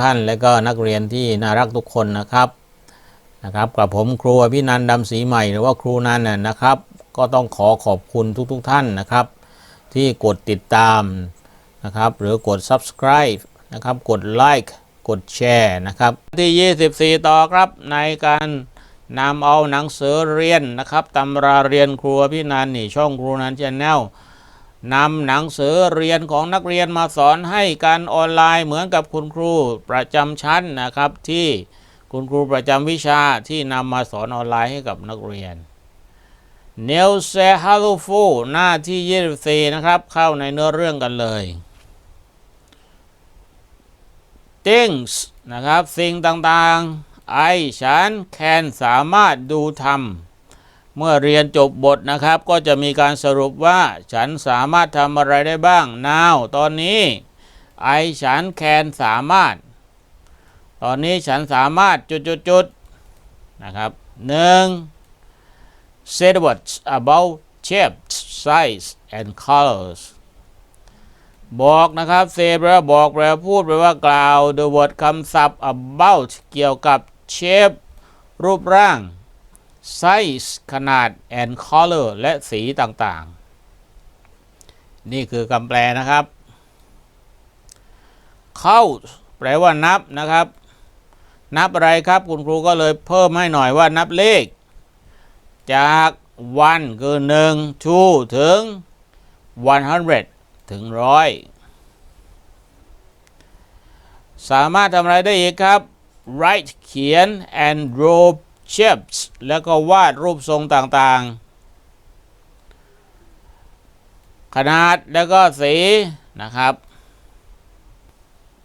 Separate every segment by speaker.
Speaker 1: ท่านและก็นักเรียนที่น่ารักทุกคนนะครับนะครับ กับผมครูอภินันดำศรีใหม่หรือว่าครูนันน่ะนะครับ ก็ต้องขอขอบคุณทุกๆทท่านนะครับ ที่กดติดตามนะครับ หรือกด subscribe นะครับ กดไลค์กดแชร์นะครับ ที่ 24 ต่อครับในการนำเอาหนังสือเรียนนะครับตำราเรียนครูอภินันนี่ช่องครูนันชแนล นำหนังสือเรียนของนักเรียนมาสอนให้การออนไลน์เหมือนกับคุณครูประจำชั้นนะครับ ที่คุณครูประจำวิชาที่นำมาสอนออนไลน์ให้กับนักเรียนเนลเซฮัลฟูหน้าที่ 24 นะครับ เข้าในเนื้อเรื่องกันเลย things นะครับ สิ่งต่างๆไอฉัน can สามารถดูทำ เมื่อเรียนจบบทนะครับ ก็จะมีการสรุปว่า ฉันสามารถทำอะไรได้บ้าง now ตอนนี้ไอฉัน can สามารถ ตอนนี้ฉันสามารถจุดๆนะครับหนึ่ง say words about shapes size and colors บอกนะครับ say แปลว่าบอกแปลว่าพูดแปลว่ากล่าว the word คำศัพท์ about เกี่ยวกับ shape รูปร่าง size ขนาด and color และสีต่างๆ นี่คือคำแปลนะครับ count แปลว่านับนะครับ นับอะไรครับคุณครูก็เลยเพิ่มให้หน่อยว่านับเลข จาก1คือ1 2ถึง 100 ถึงร้อยสามารถทำอะไรได้อีกครับ write เขียน and draw s h a p s แล้วก็วาดรูปทรงต่างๆ ขนาดแล้วก็สีนะครับ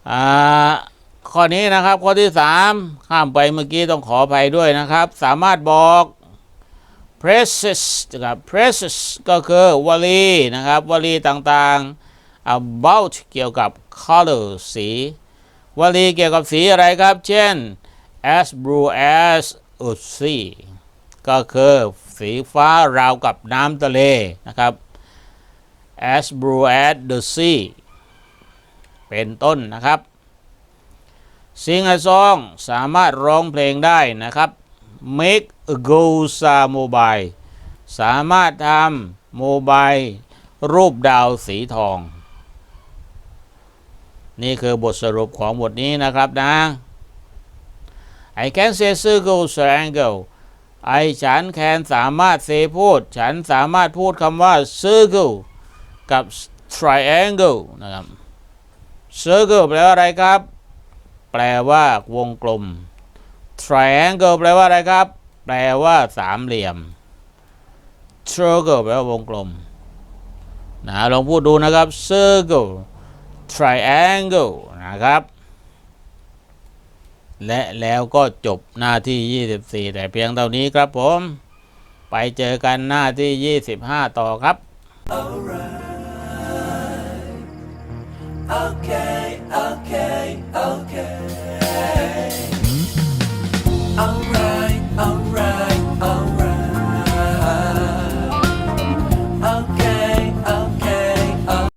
Speaker 1: อ่าข้อนี้นะครับข้อที่ 3 ข้ามไปเมื่อกี้ต้องขออภัยด้วยนะครับ สามารถบอก praises นะครับ praises ก็คือวลีนะครับวลีต่างๆ about เกี่ยวกับ color สีวลีเกี่ยวกับสีอะไรครับ เช่น as blue as a sea ก็คือสีฟ้าราวกับน้ำทะเลนะครับ as blue as the sea เป็นต้นนะครับ sing a song สามารถร้องเพลงได้นะครับ make a go sa mobile สามารถทำโมบายรูปดาวสีทอง นี่คือบทสรุปของบทนี้นะครับนะ I can say circle triangle ไอฉันแคนสามารถเซพูด ฉันสามารถพูดคำว่า circle กับ triangle นะครับ circle แปลว่าอะไรครับ แปลว่าวงกลม triangle แปลว่าอะไรครับ แปลว่าสามเหลี่ยม circle แปลว่าวงกลมนะลองพูดดูนะครับ circle triangle นะครับ และแล้วก็จบหน้าที่ 24 แต่เพียงเท่านี้ครับผม ไปเจอกันหน้าที่ 25 ต่อครับ right.
Speaker 2: okay, okay, okay.